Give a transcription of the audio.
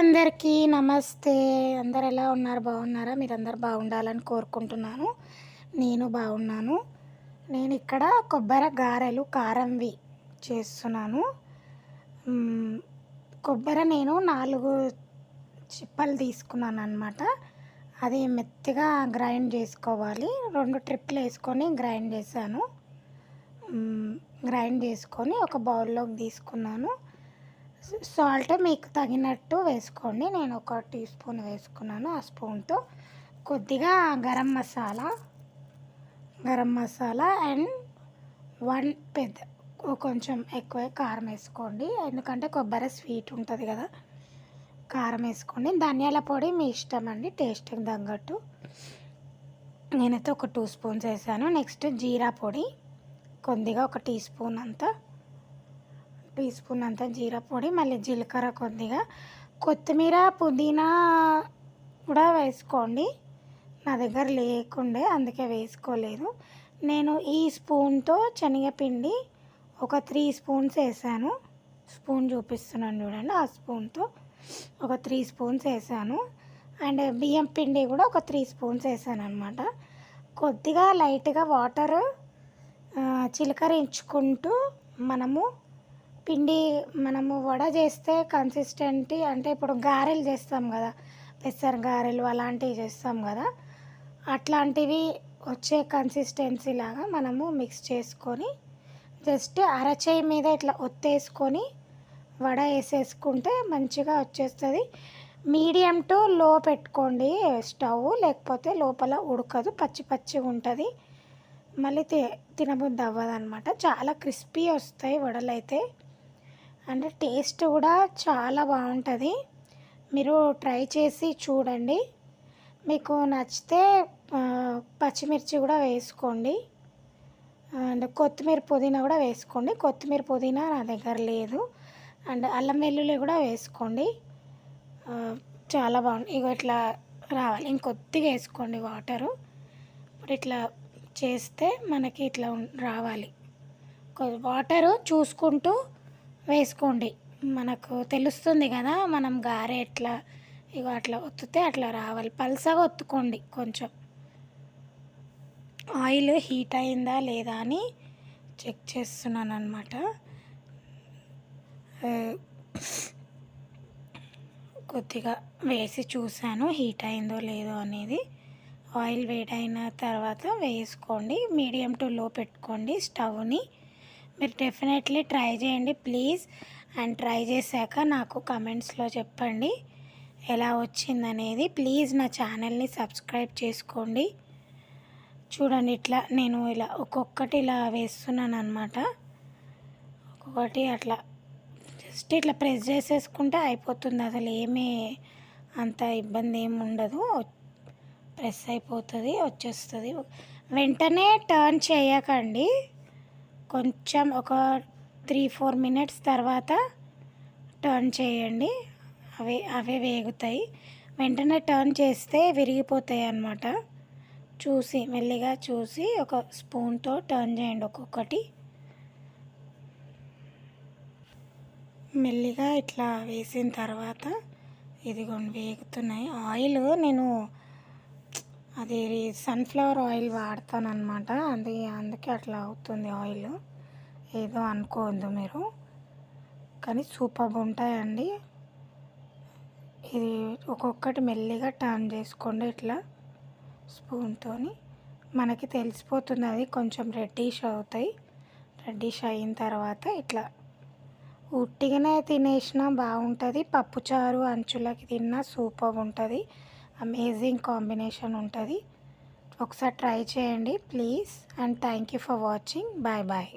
అందరికీ నమస్తే. అందరు ఎలా ఉన్నారు? బాగున్నారా? మీరు అందరు బాగుండాలని కోరుకుంటున్నాను. నేను బాగున్నాను. నేను ఇక్కడ కొబ్బరి గారెలు కారంవి చేస్తున్నాను. కొబ్బరి నేను నాలుగు చిప్పలు తీసుకున్నాను అనమాట అది మెత్తగా గ్రైండ్ చేసుకోవాలి. రెండు ట్రిప్లు వేసుకొని గ్రైండ్ చేశాను. గ్రైండ్ చేసుకొని ఒక బౌల్లోకి తీసుకున్నాను. సాల్ట్ మీకు తగినట్టు వేసుకోండి. నేను ఒక టీ స్పూన్ వేసుకున్నాను ఆ స్పూన్తో. కొద్దిగా గరం మసాలా గరం మసాలా అండ్ వన్ పెద్ద కొంచెం ఎక్కువ కారం వేసుకోండి. ఎందుకంటే కొబ్బరి స్వీట్ ఉంటుంది కదా కారం వేసుకోండి. ధనియాల పొడి మీ ఇష్టం అండి టేస్ట్కి తగ్గట్టు. నేనైతే ఒక టూ స్పూన్స్ వేసాను. నెక్స్ట్ జీరా పొడి కొద్దిగా ఒక టీ స్పూన్ అంతా. టీ స్పూన్ అంత జీరా పొడి మళ్ళీ జీలకర్ర కొద్దిగా. కొత్తిమీర పుదీనా కూడా వేసుకోండి. నా దగ్గర లేకుండే అందుకే వేసుకోలేదు. నేను ఈ స్పూన్తో శనగపిండి ఒక త్రీ స్పూన్స్ వేసాను. స్పూన్ చూపిస్తున్నాను చూడండి ఆ స్పూన్తో ఒక త్రీ స్పూన్స్ వేసాను. అండ్ బియ్యం పిండి కూడా ఒక త్రీ స్పూన్స్ వేసాను అనమాట కొద్దిగా లైట్గా వాటర్ చిలకరించుకుంటూ మనము పిండి మనము వడ చేస్తే కన్సిస్టెంటీ అంటే ఇప్పుడు గారెలు చేస్తాం కదా పెసర గారెలు అలాంటివి చేస్తాం కదా అట్లాంటివి వచ్చే కన్సిస్టెన్సీ లాగా మనము మిక్స్ చేసుకొని జస్ట్ అరచేయి మీద ఇట్లా ఒత్తేసుకొని వడ వేసేసుకుంటే మంచిగా వచ్చేస్తుంది. మీడియం టు లో పెట్టుకోండి స్టవ్ లేకపోతే లోపల ఉడకదు పచ్చి పచ్చిగా ఉంటుంది. మళ్ళీ తి తినబుద్ధి అవ్వదు అనమాట చాలా క్రిస్పీ వస్తాయి వడలైతే. అంటే టేస్ట్ కూడా చాలా బాగుంటుంది. మీరు ట్రై చేసి చూడండి. మీకు నచ్చితే పచ్చిమిర్చి కూడా వేసుకోండి. అండ్ కొత్తిమీర పుదీనా కూడా వేసుకోండి. కొత్తిమీర పుదీనా నా దగ్గర లేదు. అండ్ అల్లం వెల్లుల్లి కూడా వేసుకోండి. చాలా బాగుంది ఇగో ఇట్లా రావాలి. ఇంకొద్దిగా వేసుకోండి వాటరు. ఇప్పుడు ఇట్లా చేస్తే మనకి ఇట్లా రావాలి. వాటరు చూసుకుంటూ వేసుకోండి. మనకు తెలుస్తుంది కదా మనం గారె ఎట్లా ఇక అట్లా ఒత్తితే అట్లా రావాలి. పల్సగా ఒత్తుకోండి కొంచెం. ఆయిల్ హీట్ అయిందా లేదా అని చెక్ చేస్తున్నాను అనమాట కొద్దిగా వేసి చూశాను హీట్ అయిందో లేదో అనేది. ఆయిల్ వేడైన తర్వాత వేసుకోండి. మీడియం టు లో పెట్టుకోండి స్టవ్ని. మీరు డెఫినెట్లీ ట్రై చేయండి ప్లీజ్ అండ్ ట్రై చేశాక నాకు కమెంట్స్లో చెప్పండి ఎలా వచ్చిందనేది. ప్లీజ్ నా ఛానల్ని సబ్స్క్రైబ్ చేసుకోండి. చూడండి ఇట్లా నేను ఇలా ఒక్కొక్కటి ఇలా వేస్తున్నాను అనమాట ఒక్కొక్కటి అట్లా జస్ట్ ఇట్లా ప్రెస్ చేసేసుకుంటే అయిపోతుంది. అసలు ఏమీ అంత ఇబ్బంది ఏమి ఉండదు. ప్రెస్ అయిపోతుంది వచ్చేస్తుంది. వెంటనే టర్న్ చేయకండి. కొంచెం ఒక త్రీ ఫోర్ మినిట్స్ తర్వాత టర్న్ చేయండి. అవే అవే వేగుతాయి. వెంటనే టర్న్ చేస్తే విరిగిపోతాయి అన్నమాట. చూసి మెల్లిగా చూసి ఒక స్పూన్తో టర్న్ చేయండి ఒక్కొక్కటి. మెల్లిగా ఇట్లా వేసిన తర్వాత ఇదిగోండి వేగుతున్నాయి. ఆయిల్ నేను అది సన్ఫ్లవర్ ఆయిల్ వాడతాను అనమాట అది అందుకే అట్లా అవుతుంది ఆయిల్ ఏదో అనుకోవద్దు మీరు. కానీ సూపర్ ఉంటాయండి. ఇది ఒక్కొక్కటి మెల్లిగా టర్న్ చేసుకోండి ఇట్లా స్పూన్తో మనకి తెలిసిపోతుంది అది కొంచెం రెడ్డిష్ అవుతాయి. రెడ్డిష్ అయిన తర్వాత ఇట్లా ఉట్టిగానే తినేసినా బాగుంటుంది. పప్పుచారు అంచులకి తిన్నా సూపర్ ఉంటుంది. అమేజింగ్ కాంబినేషన్ ఉంటుంది. ఒకసారి ట్రై చేయండి please and thank you for watching bye bye